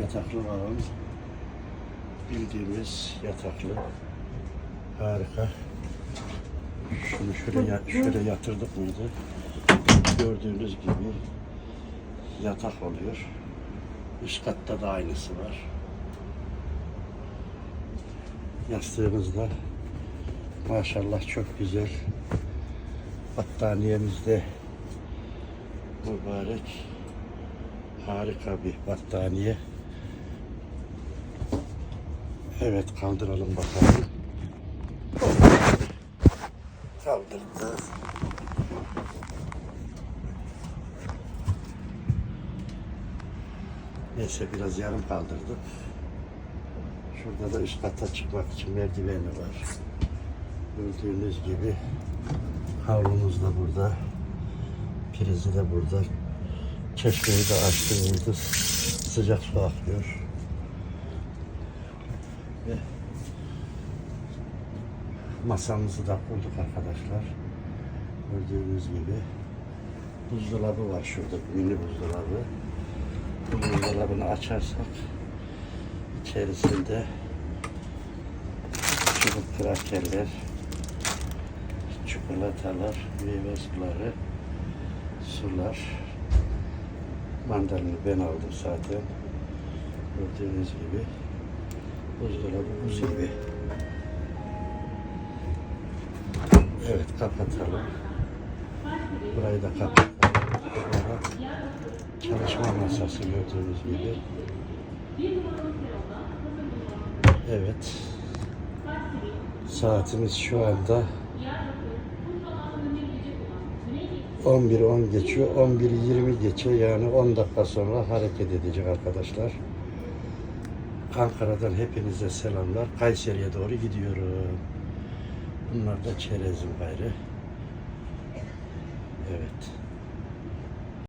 Yataklı alan. Bildiğimiz yataklı. Harika. Şunu şöyle, şöyle yatırdık mıydı? Gördüğünüz gibi yatak oluyor. Üst katta da aynısı var. Yastığımız da maşallah çok güzel. Battaniyemiz de mübarek. Harika bir battaniye. Evet kaldıralım bakalım. Kaldırdı. Neyse biraz yarım kaldırdık. Şurada da üst kata çıkmak için merdiveni var. Gördüğünüz gibi havlumuz da burada. Prizi de burada. Çeşmeyi de açtığımızda sıcak su akıyor. Ve masamızı da kurduk arkadaşlar. Gördüğünüz gibi buzdolabı var şurada mini buzdolabı. Bu buzdolabını açarsak içerisinde çubuk krakerler, çikolatalar, meyve suları, sular. Mandalini ben aldım zaten. Gördüğünüz gibi buzdolabı buz gibi. Evet kapatalım. Burayı da kapatalım. Burada çalışma masası gördüğünüz gibi. Evet. Saatimiz şu anda 11.10 geçiyor. 11.20 geçiyor. Yani 10 dakika sonra hareket edecek arkadaşlar. Ankara'dan hepinize selamlar. Kayseri'ye doğru gidiyorum. Bunlar da çerezim gayrı. Evet.